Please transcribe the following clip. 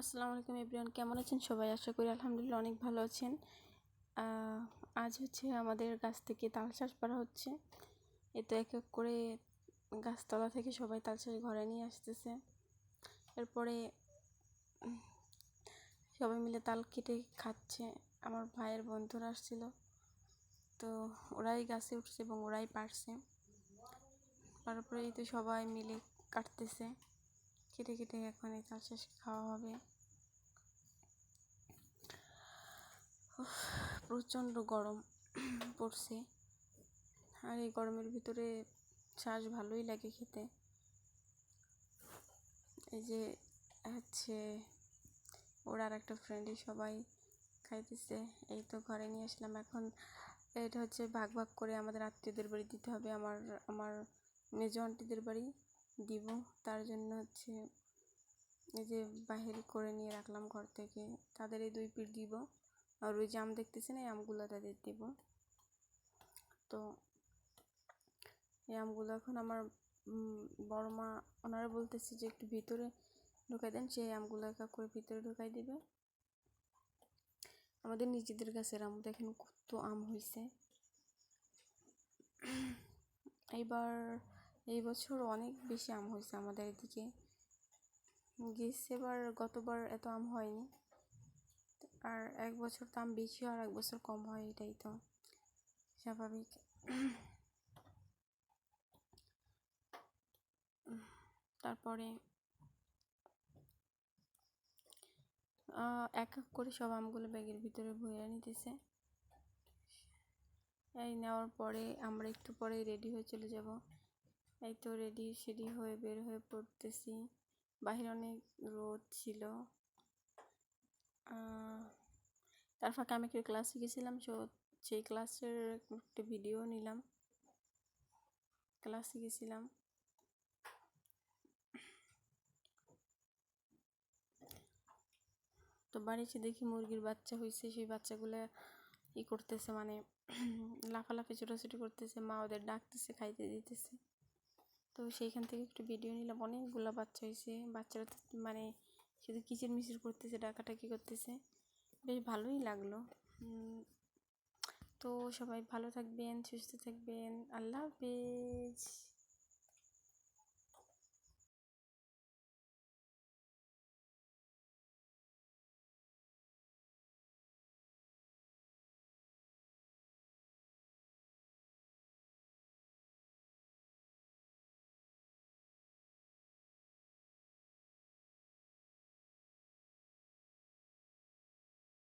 আসসালামু আলাইকুম এভরিওয়ান, কেমন আছেন সবাই? আশা করি আলহামদুলিল্লাহ অনেক ভালো আছেন। আজ হচ্ছে আমাদের গাছ থেকে তাল চাষ করা হচ্ছে। এ তো এক এক করে গাছতলা থেকে সবাই তাল চাষ ঘরে নিয়ে আসতেছে। এরপরে সবাই মিলে তাল কেটে খাচ্ছে। আমার ভাইয়ের বন্ধুরা আসছিল। তো ওরাই গাছে উঠছে এবং ওরাই পারছে। তারপরে এই তো সবাই মিলে কাটতেছে। কেটে কেটে এখন এই তাল চাষ খাওয়া হবে। প্রচণ্ড গরম পড়ছে। আর এই গরমের ভিতরে শ্বাস ভালোই লাগে খেতে। এই যে হচ্ছে ওর আর একটা ফ্রেন্ডই সবাই খাইতেছে, এই তো ঘরে নিয়ে আসলাম। এখন এটা হচ্ছে ভাগ ভাগ করে আমাদের আত্মীয়দের বাড়ি দিতে হবে। আমার আমার মেজো আন্টিদের বাড়ি। দিব। তার জন্য হচ্ছে এই যে বাহির করে নিয়ে রাখলাম ঘর থেকে, তাদের এই দুই পিঠ দিব। আর ওই যে আম দেখতেছেন, এই আমগুলো তাদের দিব। তো এই আমগুলো এখন আমার বড় মা ওনারা বলতেছে যে একটু ভিতরে ঢুকাই দেন সেই আমগুলো এক করে ভিতরে ঢুকাই দিবে। আমাদের নিজেদের গাছের আম, দেখেন কত আম হয়েছে এইবার এই বছর অনেক বেশি আম হয়েছে আমাদের এদিকে। গেছেবার গতবার এত আম হয়নি। আর এক বছর তো আম বেশি আর এক বছর কম হয় এটাই তো স্বাভাবিক। তারপরে এক এক করে সব আমগুলো ব্যাগের ভিতরে ভরে নিতেছে। এই নেওয়ার পরে আমরা একটু পরে রেডি হয়ে চলে যাব। এই তো রেডি সেডি হয়ে বের হয়ে পড়তেছি। বাহিরে অনেক রোদ ছিল। তার ফাঁকে আমি একটু ক্লাসে গেছিলাম? সো, সেই ক্লাসের একটা ভিডিও নিলাম। ক্লাসে গেছিলাম। তো বাড়ি এসে দেখি মুরগির বাচ্চা হয়েছে সেই বাচ্চাগুলো ই করতেছে মানে লাফালাফি, ছোটাছুটি করতেছে। মা ওদের ডাকতেছে, খাইতে দিতেছে। তো সেইখান থেকে একটু ভিডিও নিলাম। অনেকগুলো বাচ্চা হয়েছে বাচ্চারা তো মানে শুধু কিচির মিচির করতেছে ডাকাটাকি করতেছে। বেশ ভালোই লাগল। তো সবাই ভালো থাকবেন, সুস্থ থাকবেন। আল্লাহ হাফেজ।